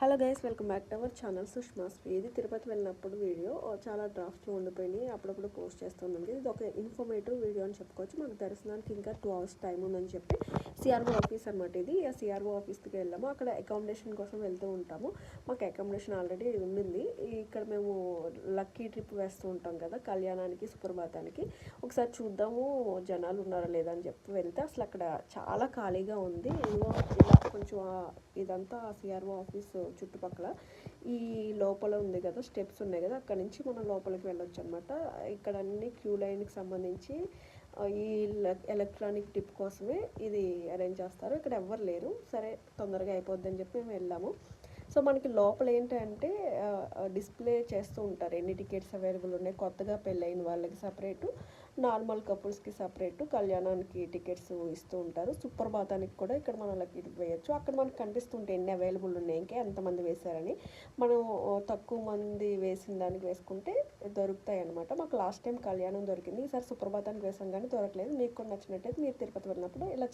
Hello guys welcome back to our channel Sushma Sri ఇది తిరుపతి వెళ్ళినప్పుడు video చాలా డ్రాఫ్ట్లో ఉండిపోయినాయి. అప్పుడప్పుడు పోస్ట్ చేస్తుందండి. ఇది ఒక ఇన్ఫర్మేటివ్ వీడియో అని చెప్పుకోవచ్చు. మాకు దర్శనానికి ఇంకా టూ అవర్స్ టైం ఉందని చెప్పి సిఆర్ఓ ఆఫీస్ అనమాట ఇది. ఆ సిఆర్ఓ ఆఫీస్కి వెళ్ళాము. అక్కడ అకామిడేషన్ కోసం వెళ్తూ ఉంటాము. మాకు అకామిడేషన్ ఆల్రెడీ ఉండింది. ఇక్కడ మేము లక్కీ ట్రిప్ వేస్తూ ఉంటాం కదా కళ్యాణానికి సుప్రభాతానికి. ఒకసారి చూద్దాము జనాలు ఉన్నారా లేదా అని చెప్పి వెళ్తే అసలు అక్కడ చాలా ఖాళీగా ఉంది. ఇలా కొంచెం ఇదంతా సిఆర్ఓ ఆఫీస్ చుట్టుపక్కల. ఈ లోపల ఉంది కదా స్టెప్స్ ఉన్నాయి కదా అక్కడ నుంచి మనం లోపలికి వెళ్ళొచ్చు అనమాట ఇక్కడ అన్ని క్యూ లైన్కి సంబంధించి ఈ ఎలక్ట్రానిక్ టిప్ కోసమే ఇది అరేంజ్ చేస్తారు. ఇక్కడ ఎవ్వరు లేరు. సరే తొందరగా అయిపోద్ది అని చెప్పి మేము వెళ్ళాము. సో మనకి లోపల ఏంటంటే డిస్ప్లే చేస్తూ ఉంటారు. ఎన్ని టికెట్స్ అవైలబుల్ ఉన్నాయి? కొత్తగా పెళ్ళైన వాళ్ళకి సపరేటు నార్మల్ కపుల్స్కి సపరేటు కళ్యాణానికి టికెట్స్ ఇస్తూ ఉంటారు. సుప్రభాతానికి కూడా ఇక్కడ మనం లక్కీ వేయచ్చు. అక్కడ మనకు కనిపిస్తుంటే ఎన్ని అవైలబుల్ ఉన్నాయి ఇంకా ఎంతమంది వేశారని. మనం తక్కువ మంది వేసిన దానికి వేసుకుంటే దొరుకుతాయి అనమాట మాకు లాస్ట్ టైం కళ్యాణం దొరికింది. ఈసారి సుప్రభాతానికి వేసాం కానీ దొరకలేదు. మీకు కూడా నచ్చినట్టయితే మీరు తిరుపతి వెళ్ళినప్పుడు ఇలా